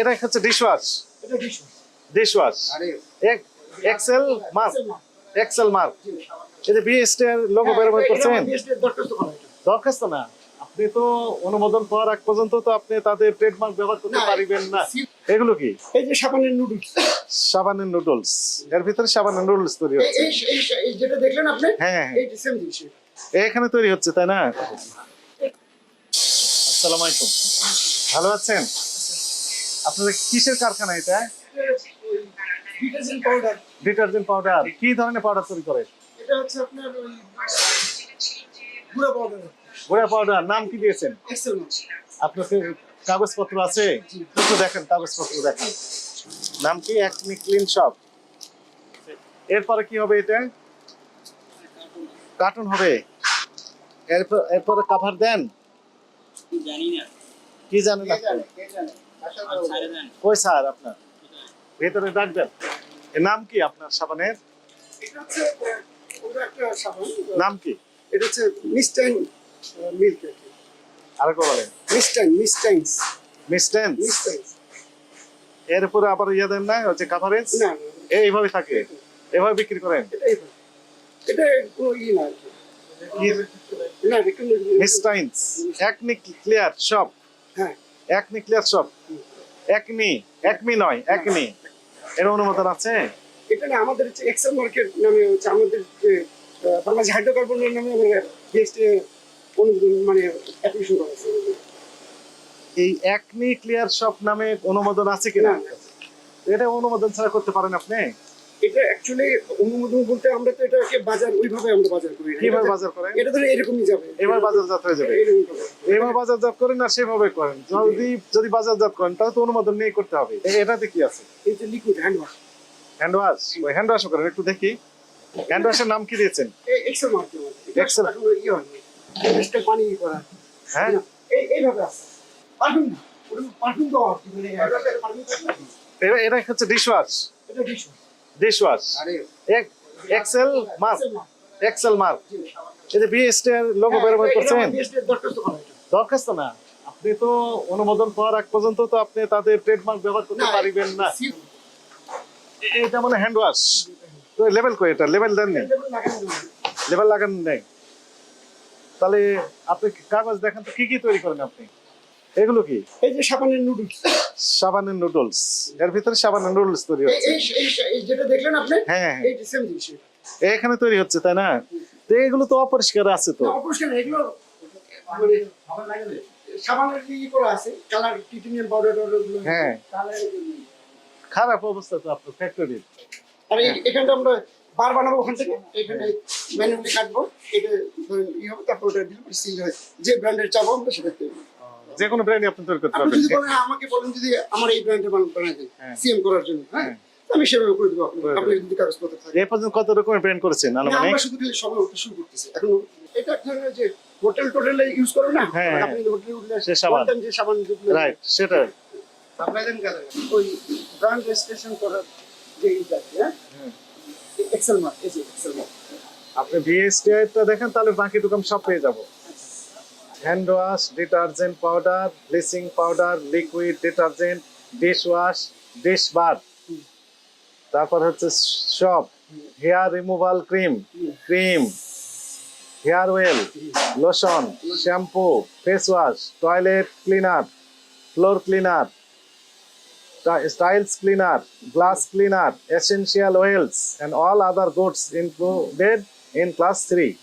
এটা হচ্ছে dish wash এটা dish dish wash Excel Mark Excel Mark যে বিএসটি এর লোগো ব্যবহার করছেন? দরখাস্ত এটা। না। আপনি তো অনুমোদন পাওয়ার আগ পর্যন্ত তো আপনি তাদের ট্রেডমার্ক ব্যবহার করতে পারিবেন না। এগুলো কি? এই যে সাবানের নুডলস সাবানের নুডলস এর ভিতরে সাবানের নুডলস তৈরি হচ্ছে। এই যেটা দেখলেন আপনি হ্যাঁ হ্যাঁ এই সেম জিনিস এখানে তৈরি হচ্ছে তাই না? আসসালামু আলাইকুম। ভালো আছেন? আপনাদের কিসের কারখানা এটা? Detergent powder. Detergent powder. কি ধরনের পাউডার তৈরি করে? এটা হচ্ছে আপনার ওই গুঁড়া পাউডার। গোড়া পাউডার। নাম কি দিয়েছেন? আপনার কাগজপত্র আছে? একটু দেখেন কাগজপত্র দেখেন। নাম কি? Acme Clean Shop. এরপরে কি হবে এটা? কার্টুন হবে। এরপর এরপরে কাভার দেন? জানি না। কি জানেন আপনি? কই স্যার আপনার? ভেতরে ডাকবেন। এর নাম কি আপনার সাবানের? নাম কি? এটা হচ্ছে মিস্টাইন মিল্ক আরেকবার বলেন। মিস্টাইন মিস্টাইনস মিস্টেন্স মিস্টাইনস এর উপরে আবার ইয়ে দেন না হচ্ছে কাভারেজ না এইভাবে থাকে। এভাবে বিক্রি করেন। এটা কোনো ই না আর মিস্টাইন্স একনি ক্লিয়ার শপ হ্যাঁ। Acne Clear Shop Acne Acme নয় একমি। এর অনুমোদন আছে? এটা না আমাদের হচ্ছে এক্সেল মার্কেট নামে হচ্ছে আমাদের বাংলাদেশ হাইড্রোকার্বনের নামে বিএসটি অনুমোদন মানে অ্যাপ্লিকেশন করা আছে এই একমি ক্লিয়ার শপ নামে অনুমোদন আছে কিনা। এটা অনুমোদন ছাড়া করতে পারেন আপনি? এটা অ্যাকচুয়ালি অনুমোদন বলতে আমরা তো এটাকে বাজার ওইভাবে আমরা বাজার করি। কীভাবে বাজার করেন? এটা ধরে এরকমই যাবে। এবার বাজারজাত হয়ে যাবে। এবার বাজারজাত করেন না সেভাবে করেন। যদি যদি বাজারজাত করেন তাহলে তো অনুমোদন নিয়ে করতে হবে। এটাতে কি আছে? এই যে liquid hand wash hand wash ওই হ্যান্ড ওয়াশ করেন একটু দেখি। হ্যান্ড ওয়াশের নাম কি দিয়েছেন? এই এক্সেল মার্কেট Excel। এক্সেল ইয়ে হয়নি পানি করা। হ্যাঁ। এই এইভাবে আছে। পারফিউম পারফিউম আর কি মানে পারফিউম এটা হচ্ছে ডিশ ওয়াশ এটা ডিশ ডিশ ওয়াশ আরে। Excel Mark. Excel Mark. এই যে বিএসটি এর লোগো হ্যাঁ, ব্যবহার করছেন দরখাস্ত না। আপনি তো অনুমোদন পাওয়ার আগ পর্যন্ত তো আপনি তাদের ট্রেডমার্ক ব্যবহার করতে পারিবেন না। এটা মানে হ্যান্ড ওয়াশ তো লেভেল কই এটা? লেভেল দেন নেই। লেভেল লাগান নেই। তাহলে আপনি কাগজ দেখেন তো কি কি তৈরি করেন আপনি? এগুলো কি? এই যে সাবানের নুডলস সাবানের নুডলস এর ভিতরে সাবানের নুডলস তৈরি হচ্ছে। এই- যেটা দেখলেন আপনি হ্যাঁ হ্যাঁ এই সেম জিনিস এখানে তৈরি হচ্ছে তাই না? তো এগুলো তো অপরিষ্কার আছে তো। অপরিষ্কার এগুলো মানে সাবানের ই করা আছে? কালার টিটিনিয়াম পাউডারগুলো হ্যাঁ। খারাপ অবস্থা তো আপনার ফ্যাক্টরির আর এই- এখানটা আমরা বার বানাবো ওখান থেকে। এখানে ম্যানুয়ালি কাটবো। এটা ই হবে তারপর ওটা সিল হয়। যে ব্র্যান্ডের চাবো আমরা সেটা যে কোনো ব্র্যান্ডই আপনি তৈরি করতে আপনি পারবেন। যদি বলেন আমাকে বলেন যদি আমার এই ব্র্যান্ডে বানাই দেন হ্যাঁ। সিএম করার জন্য হ্যাঁ? আমি সেভাবে করে দেবো। আপনার যদি কাগজপত্র থাকে। এ পর্যন্ত কত রকমের ব্র্যান্ড করেছেন? আনুমানিক আমরা শুধু সবে ওটা শুরু করতেছি। এখন এটা এক ধরনের যে হোটেল টোটেলে ইউজ করো না হ্যাঁ, হ্যাঁ। আপনি হোটেলে উঠলে সে সাবান। যে সাবান রাইট সেটা সাপ্লাই দেন কাদের ওই ব্র্যান্ড রেজিস্ট্রেশন করার যে ইটা আছে হ্যাঁ? এক্সেল মার্ক এই যে এক্সেল মার্ক আপনি ভিএসটিআই টা দেখেন তাহলে বাকি দোকান সব পেয়ে যাব। Hand wash detergent powder bleaching powder liquid detergent dish wash dish bar তারপর হচ্ছে সব। Hair removal cream cream hair oil lotion shampoo face wash toilet cleaner floor cleaner styles cleaner, glass cleaner, essential oils, and all other goods included in class 3.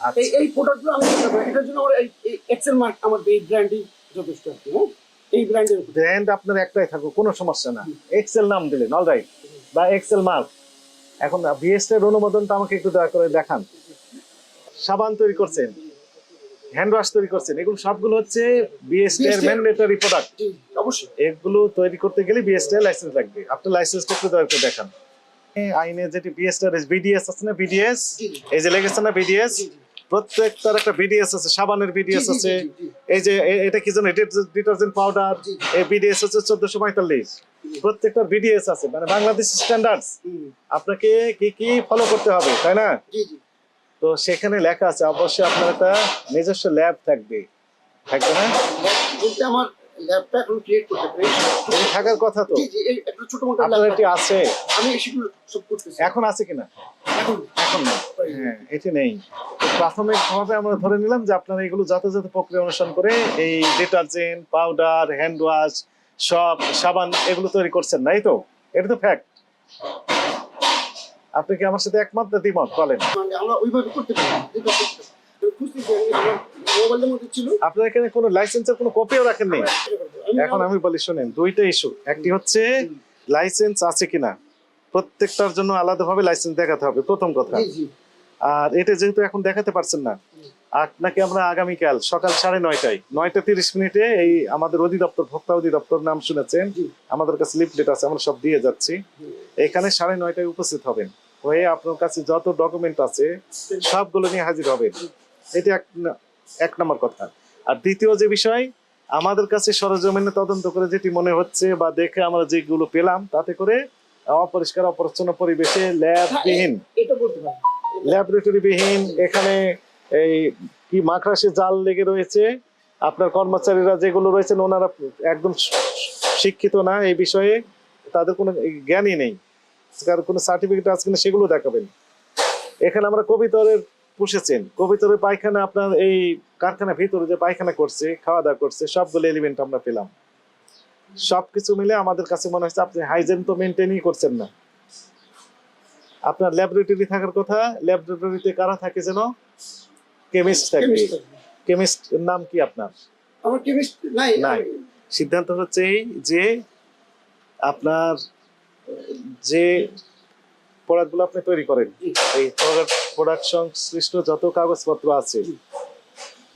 আচ্ছা। এই এই প্রোডাক্টগুলো আমি এটার জন্য আমার এই এক্সেল মার্ক আমার এই ব্র্যান্ডই যথেষ্ট হ্যাঁ? এই ব্র্যান্ডের ব্র্যান্ড আপনার একটাই থাকুক কোনো সমস্যা না। এক্সেল নাম দিলেন অলরাইট বা এক্সেল মার্ক এখন বিএসটি এর অনুমোদনটা আমাকে একটু দয়া করে দেখান। সাবান তৈরি করছেন হ্যান্ড ওয়াশ তৈরি করছেন এগুলো সবগুলো হচ্ছে বিএসটি এর BST ম্যান্ডেটরি প্রোডাক্ট অবশ্যই। এগুলো তৈরি করতে গেলে বিএসটি লাইসেন্স লাগবে। আপনার লাইসেন্সটা একটু দয়া করে দেখান। এই আইনে যেটি বিএসটি বিডিএস আছে না বিডিএস। এই যে লেগেছে না বিডিএস। প্রত্যেকটার একটা বিডিএস আছে সাবানের বিডিএস আছে। এই যে এটা কি জানো ডিটারজেন্ট পাউডার এই বিডিএস হচ্ছে চোদ্দশো পঁয়তাল্লিশ। প্রত্যেকটা বিডিএস আছে মানে বাংলাদেশ স্ট্যান্ডার্ডস আপনাকে কি কি ফলো করতে হবে তাই না? জি জি। তো সেখানে লেখা আছে অবশ্যই আপনার একটা নিজস্ব ল্যাব থাকবে। থাকবে না? আমার ল্যাবটা এখন ক্রিয়েট করতে পারি। এই থাকার কথা তো। জি জি এই একটা ছোট মোটো আপনার এটি আছে। আমি সেগুলো সব করতেছি। এখন আছে কিনা? এখন। হ্যাঁ এটি নেই। প্রাথমিকভাবে আমরা ধরে নিলাম যে আপনারা এগুলো যথাযথ প্রক্রিয়া অনুসরণ করে এই ডিটারজেন্ট পাউডার হ্যান্ড ওয়াশ সব সাবান এগুলো তৈরি করছেন নাই তো? এটা তো ফ্যাক্ট আপনি কি আমার সাথে একমাত্র না দ্বিমত বলেন? মানে আমরা ওইভাবে করতে পারি আপনার এখানে কোনো লাইসেন্সের কোনো কপিও রাখেন নেই। এখন আমি বলি শুনেন দুইটা ইস্যু একটি হচ্ছে লাইসেন্স আছে কিনা? প্রত্যেকটার জন্য আলাদাভাবে লাইসেন্স দেখাতে হবে প্রথম কথা। আর এটা যেহেতু এখন দেখাতে পারছেন না আপনাকে আমরা আগামীকাল সকাল সাড়ে নয়টায় নয়টা তিরিশ মিনিটে এই আমাদের অধিদপ্তর ভোক্তা অধিদপ্তর নাম শুনেছেন। আমাদের কাছে লিফলেট আছে আমরা সব দিয়ে যাচ্ছি। এখানে সাড়ে নয়টায় উপস্থিত হবেন। হয়ে আপনার কাছে যত ডকুমেন্ট আছে সবগুলো নিয়ে হাজির হবেন। এটা এক এক নম্বর কথা। আর দ্বিতীয় যে বিষয় আমাদের কাছে সরজমিনে তদন্ত করে যেটি মনে হচ্ছে বা দেখে আমরা যেগুলো পেলাম তাতে করে অপরিষ্কার অপরিচ্ছন্ন পরিবেশে ল্যাববিহীন এটা করতে পারি ল্যাবরেটরি বিহীন এখানে এই কি মাকড়াসে জাল লেগে রয়েছে। আপনার কর্মচারীরা যেগুলো রয়েছেন ওনারা একদম শিক্ষিত না এই বিষয়ে তাদের কোনো জ্ঞানই নেই। কারণ কোনো সার্টিফিকেট আছে কিনা সেগুলো দেখাবেন। এখানে আমরা কবিতরের পুষেছেন। কবিতরের পায়খানা আপনার এই কারখানার ভিতরে যে পায়খানা করছে খাওয়া দাওয়া করছে সবগুলো এলিমেন্ট আমরা পেলাম। সবকিছু মিলে আমাদের কাছে মনে হচ্ছে আপনি হাইজেন তো মেনটেনই করছেন না। আপনার ল্যাবরেটরি থাকার কথা ল্যাবরেটরিতে কারা থাকে যেন? কেমিস্ট থাকবে। কেমিস্ট নাম কি আপনার? আমার কেমিস্ট নাই। নাই। সিদ্ধান্ত হচ্ছে এই যে আপনার যে প্রোডাক্টগুলো আপনি তৈরি করেন এই প্রোডাক্ট সংশ্লিষ্ট যত কাগজপত্র আছে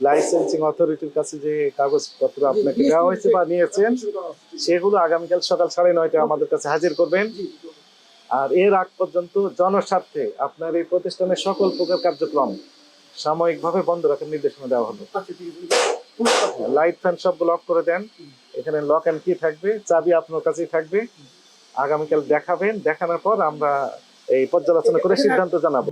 লাইসেন্সিং অথরিটির কাছে যে কাগজপত্র আপনাকে দেওয়া হয়েছে বা নিয়েছেন, সেগুলো আগামীকাল সকাল সাড়ে নয়টায় আমাদের কাছে হাজির করবেন। আর এর আগ পর্যন্ত জনস্বার্থে আপনার এই প্রতিষ্ঠানের সকল প্রকার কার্যক্রম সাময়িকভাবে বন্ধ রাখার নির্দেশনা দেওয়া হলো। লাইট ফ্যান সব লক করে দেন। এখানে লক অ্যান্ড কি থাকবে, চাবি আপনার কাছেই থাকবে। আগামীকাল দেখাবেন, দেখানোর পর আমরা এই পর্যালোচনা করে সিদ্ধান্ত জানাব।